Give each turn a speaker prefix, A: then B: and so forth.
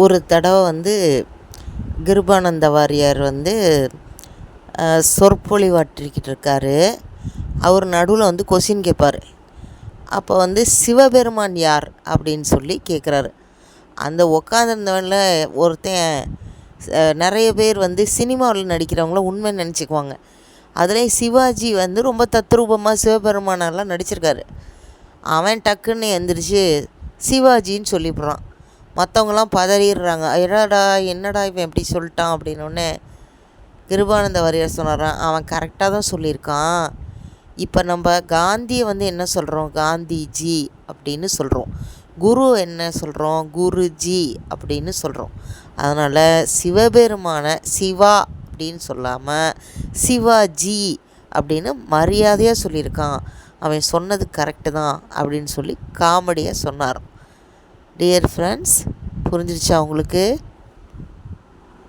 A: ஒரு தடவை வந்து கிருபானந்த வாரியார் வந்து சொற்பொழிவாற்றிக்கிட்டு இருக்கார் அவர் நடுவில் வந்து கொஷின் கேட்பார் அப்போ வந்து சிவபெருமான் யார் அப்படின்னு சொல்லி கேட்குறாரு அந்த உட்காந்துருந்தவனில் ஒருத்தன் நிறைய பேர் வந்து சினிமாவில் நடிக்கிறவங்கள உண்மை நினச்சிக்குவாங்க. அதுலேயும் சிவாஜி வந்து ரொம்ப தத்ரூபமாக சிவபெருமானெல்லாம் நடிச்சிருக்காரு. அவன் டக்குன்னு எந்திரிச்சு சிவாஜின்னு சொல்லிவிடுறான். மற்றவங்களாம் பதறிடுறாங்க. என்னடா என்னடா இவன் எப்படி சொல்லிட்டான்? அப்படின்னோடனே கிருபானந்த வரியார் சொன்னாரான் அவன் கரெக்டாக தான் சொல்லியிருக்கான். இப்போ நம்ம காந்தியை வந்து என்ன சொல்கிறோம் காந்திஜி அப்படின்னு சொல்கிறோம் குரு என்ன சொல்கிறோம் குருஜி அப்படின்னு சொல்கிறோம் அதனால் சிவபெருமான சிவா அப்படின்னு சொல்லாமல் சிவாஜி அப்படின்னு மரியாதையாக சொல்லியிருக்கான். அவன் சொன்னது கரெக்டு தான் அப்படின்னு சொல்லி காமெடியாக சொன்னார் டியர் ஃப்ரெண்ட்ஸ் புரிஞ்சிருச்சா உங்களுக்கு?